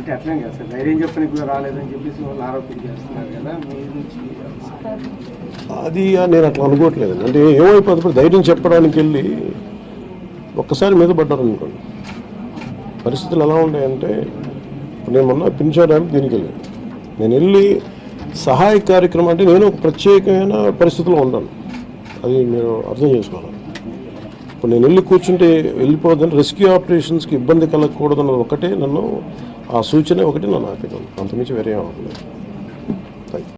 అంటే అట్లనే కదా సార్. ధైర్యం చెప్పడానికి కూడా రాలేదని చెప్పేసి వాళ్ళు ఆరోపణ చేస్తున్నారు కదా. మీ నుంచి అది నేను అట్లా అనుకోవట్లేదు. అంటే ఏమైపోతుంది? ఇప్పుడు ధైర్యం చెప్పడానికి వెళ్ళి ఒక్కసారి మీద పడ్డారు అనుకోండి. పరిస్థితులు ఎలా ఉన్నాయంటే నేను మొన్న పింఛా డ్యామ్ దీనికి వెళ్ళాను. నేను వెళ్ళి సహాయ కార్యక్రమం అంటే నేను ఒక ప్రత్యేకమైన పరిస్థితిలో ఉన్నాను. అది మీరు అర్థం చేసుకోవాలి. ఇప్పుడు నేను వెళ్ళి కూర్చుంటే వెళ్ళిపోదని రెస్క్యూ ఆపరేషన్స్కి ఇబ్బంది కలగకూడదన్న ఒకటే నన్ను ఆ సూచన ఒకటి నన్ను ఆపేదాను అంతమించి వేరే అవ్వలేదు